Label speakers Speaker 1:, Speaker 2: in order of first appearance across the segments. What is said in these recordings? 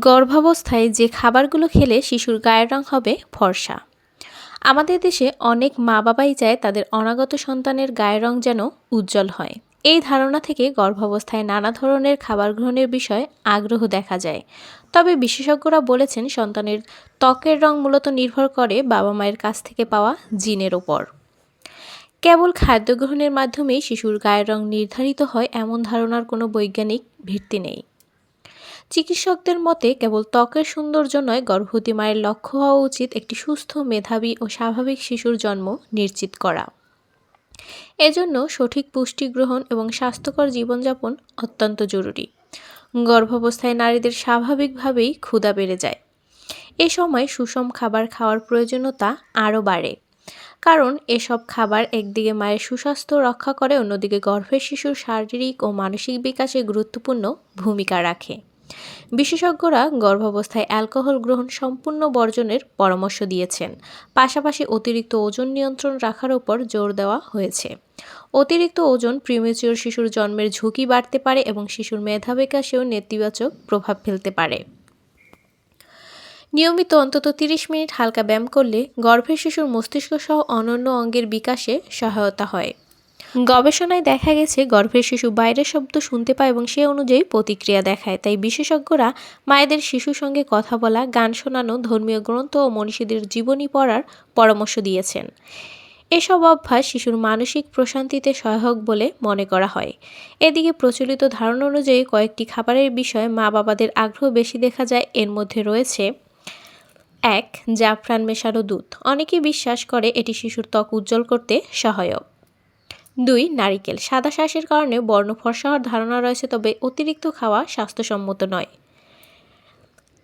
Speaker 1: গর্ভাবস্থায় যে খাবারগুলো খেলে শিশুর গায়ের রং হবে ফর্সা। আমাদের দেশে অনেক মা বাবাই চায় তাদের অনাগত সন্তানের গায়ের রং যেন উজ্জ্বল হয়। এই ধারণা থেকে গর্ভাবস্থায় নানা ধরনের খাবার গ্রহণের বিষয়ে আগ্রহ দেখা যায়। তবে বিশেষজ্ঞরা বলেছেন, সন্তানের ত্বকের রং মূলত নির্ভর করে বাবা মায়ের কাছ থেকে পাওয়া জিনের ওপর। কেবল খাদ্য গ্রহণের মাধ্যমেই শিশুর গায়ের রং নির্ধারিত হয় এমন ধারণার কোনো বৈজ্ঞানিক ভিত্তি নেই। চিকিৎসকদের মতে কেবল ত্বকের সৌন্দর্য নয়, গর্ভবতী মায়ের লক্ষ্য হওয়া উচিত একটি সুস্থ, মেধাবী ও স্বাভাবিক শিশুর জন্ম নিশ্চিত করা। এজন্য সঠিক পুষ্টি গ্রহণ এবং স্বাস্থ্যকর জীবনযাপন অত্যন্ত জরুরি। গর্ভাবস্থায় নারীদের স্বাভাবিকভাবেই ক্ষুধা বেড়ে যায়। এ সময় সুষম খাবার খাওয়ার প্রয়োজনীয়তা আরও বাড়ে। কারণ এসব খাবার একদিকে মায়ের সুস্বাস্থ্য রক্ষা করে, অন্যদিকে গর্ভের শিশুর শারীরিক ও মানসিক বিকাশে গুরুত্বপূর্ণ ভূমিকা রাখে। বিশেষজ্ঞরা গর্ভাবস্থায় অ্যালকোহল গ্রহণ সম্পূর্ণ বর্জনের পরামর্শ দিয়েছেন। পাশাপাশি অতিরিক্ত ওজন নিয়ন্ত্রণ রাখার উপর জোর দেওয়া হয়েছে। অতিরিক্ত ওজন প্রিমেচিওর শিশুর জন্মের ঝুঁকি বাড়তে পারে এবং শিশুর মেধা বিকাশেও নেতিবাচক প্রভাব ফেলতে পারে। নিয়মিত অন্তত তিরিশ মিনিট হালকা ব্যায়াম করলে গর্ভের শিশুর মস্তিষ্ক সহ অনন্য অঙ্গের বিকাশে সহায়তা হয়। গবেষণায় দেখা গেছে, গর্ভের শিশু বাইরের শব্দ শুনতে পায় এবং সে অনুযায়ী প্রতিক্রিয়া দেখায়। তাই বিশেষজ্ঞরা মায়েদের শিশুর সঙ্গে কথা বলা, গান শোনানো, ধর্মীয় গ্রন্থ ও মনীষীদের জীবনী পড়ার পরামর্শ দিয়েছেন। এসব অভ্যাস শিশুর মানসিক প্রশান্তিতে সহায়ক বলে মনে করা হয়। এদিকে প্রচলিত ধারণা অনুযায়ী কয়েকটি খাবারের বিষয়ে মা বাবাদের আগ্রহ বেশি দেখা যায়। এর মধ্যে রয়েছে এক, জাফরান মেশানো দুধ। অনেকেই বিশ্বাস করে এটি শিশুর ত্বক উজ্জ্বল করতে সহায়ক। দুই, নারিকেল। সাদা শ্বাসের কারণে বর্ণ ফর্সা হওয়ার ধারণা রয়েছে, তবে অতিরিক্ত খাওয়া স্বাস্থ্যসম্মত নয়।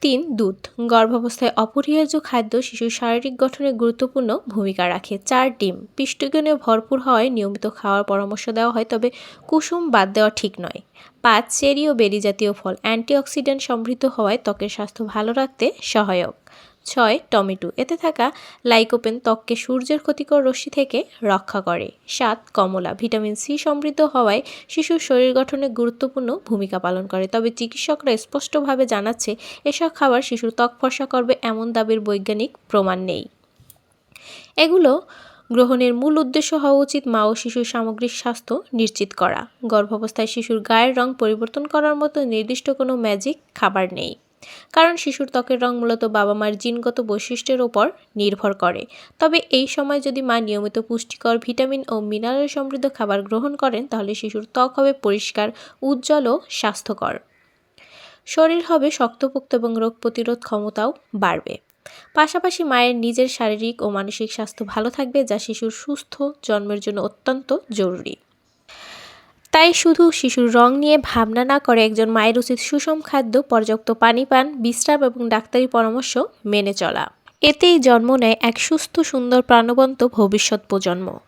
Speaker 1: তিন, দুধ। গর্ভাবস্থায় অপরিহার্য খাদ্য শিশুর শারীরিক গঠনে গুরুত্বপূর্ণ ভূমিকা রাখে। চার, ডিম। পিষ্টগুণে ভরপুর হওয়ায় নিয়মিত খাওয়ার পরামর্শ দেওয়া হয়, তবে কুসুম বাদ দেওয়া ঠিক নয়। পাঁচ, চেরি ও বেরি জাতীয় ফল। অ্যান্টিঅক্সিডেন্ট সমৃদ্ধ হওয়ায় ত্বকের স্বাস্থ্য ভালো রাখতে সহায়ক। ছয় টমেটো। এতে থাকা লাইকোপেন ত্বককে সূর্যের ক্ষতিকর রশ্মি থেকে রক্ষা করে। সাত, কমলা। ভিটামিন সি সমৃদ্ধ হওয়ায় শিশুর শরীর গঠনে গুরুত্বপূর্ণ ভূমিকা পালন করে। তবে চিকিৎসকরা স্পষ্টভাবে জানাচ্ছে, এসব খাবার শিশুর ত্বক ফর্সা করবে এমন দাবির বৈজ্ঞানিক প্রমাণ নেই। এগুলো গ্রহণের মূল উদ্দেশ্য হওয়া উচিত মা ও শিশুর সামগ্রিক স্বাস্থ্য নিশ্চিত করা। গর্ভাবস্থায় শিশুর গায়ের রং পরিবর্তন করার মতো নির্দিষ্ট কোনো ম্যাজিক খাবার নেই। কারণ শিশুর ত্বকের রং মূলত বাবা মার জিনগত বৈশিষ্ট্যের ওপর নির্ভর করে। তবে এই সময় যদি মা নিয়মিত পুষ্টিকর ভিটামিন ও মিনারেল সমৃদ্ধ খাবার গ্রহণ করেন, তাহলে শিশুর ত্বক হবে পরিষ্কার, উজ্জ্বল ও স্বাস্থ্যকর। শরীর হবে শক্তপোক্ত এবং রোগ প্রতিরোধ ক্ষমতাও বাড়বে। পাশাপাশি মায়ের নিজের শারীরিক ও মানসিক স্বাস্থ্য ভালো থাকবে, যা শিশুর সুস্থ জন্মের জন্য অত্যন্ত জরুরি। তাই শুধু শিশুর রং নিয়ে ভাবনা না করে একজন মায়ের উচিত সুষম খাদ্য, পর্যাপ্ত পানি পান, বিশ্রাম এবং ডাক্তারি পরামর্শ মেনে চলা। এতেই জন্ম নেয় এক সুস্থ, সুন্দর, প্রাণবন্ত ভবিষ্যৎ প্রজন্ম।